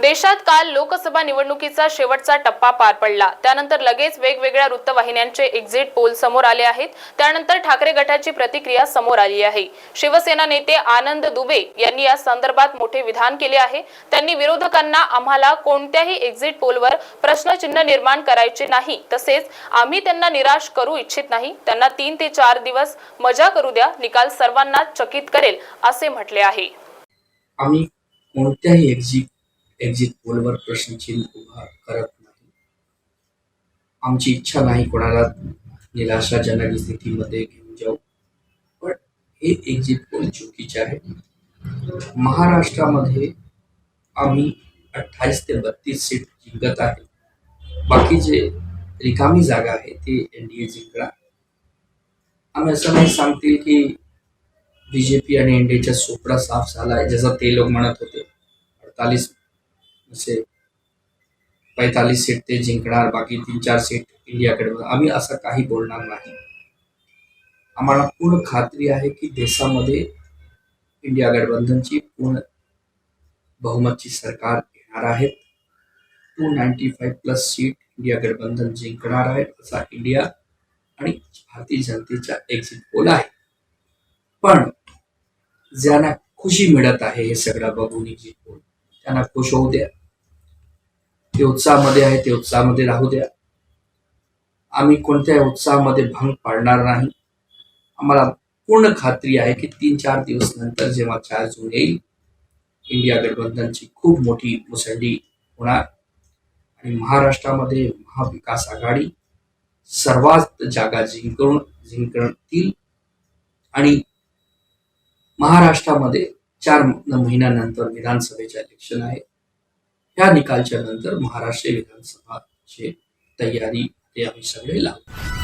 देशात काल लोकसभा निवडणुकीचा शेवटचा टप्पा पार पडला. त्यानंतर लगेच वेगवेगळ्या वृत्तवाहिन्यांचे एक्झिट पोल समोर आले आहेत. त्यानंतर ठाकरे गटाची प्रतिक्रिया समोर आली आहे. शिवसेना नेते आनंद दुबे यांनी या संदर्भात मोठे विधान केले आहे. त्यांनी विरोधकांना आम्हाला कोणत्याही एक्झिट पोलवर प्रश्नचिन्ह निर्माण करायचे नाही. तसेच आम्ही त्यांना निराश करू इच्छित नाही. त्यांना तीन ते चार दिवस मजा करू द्या. निकाल सर्वांना चकित करेल असे म्हटले आहे. आम्ही कोणत्याही एक्झिट एक्झिट पोलवर प्रश्नचिन्ह उभा करत नाही. आमची इच्छा नाही कोणाला निराशाजनक स्थितीमध्ये घेऊन जाऊ. पण हे एक्झिट पोल चुकीचे आहे. महाराष्ट्रामध्ये आम्ही अठ्ठावीस ते बत्तीस सीट जिंकत आहे. बाकी जे रिकामी जागा आहे ते एन डी ए जिंकणार. आम्ही असं नाही सांगतील की बी जे पी आणि एन डी एचा सोपडा साफ झाला आहे जसं ते लोक म्हणत होते. अडतालीस असे पैतालीस सीट ते जिंकणार बाकी तीन चार सीट इंडियाकडे आम्ही असं काही बोलणार नाही. आम्हाला पूर्ण खात्री आहे की देशामध्ये इंडिया गठबंधनची पूर्ण बहुमतची सरकार येणार आहे. Two ninety five plus seat India गठबंधन जिंकणार आहे असा इंडिया आणि भारतीय जनतेचा एक्झिट पोल आहे. पण ज्यांना खुशी मिळत आहे हे सगळं बघून एक्झिट पोल त्यांना खुश होऊ द्या ते उत्साहामध्ये आहे ते उत्साहामध्ये राहू द्या. आम्ही कोणत्या उत्साहामध्ये भंग पाडणार नाही. आम्हाला पूर्ण खात्री आहे की तीन चार दिवस नंतर जेव्हा चार जून येईल इंडिया गठबंधनची खूप मोठी मुसंडी होणार. आणि महाराष्ट्रामध्ये महाविकास आघाडी सर्वात जागा जिंकून जिंकतील. आणि महाराष्ट्रामध्ये चार महिन्यानंतर विधानसभेचे इलेक्शन आहे. त्या निकालच्या नंतर महाराष्ट्र विधानसभाची तयारी ते आम्ही सगळे लावतो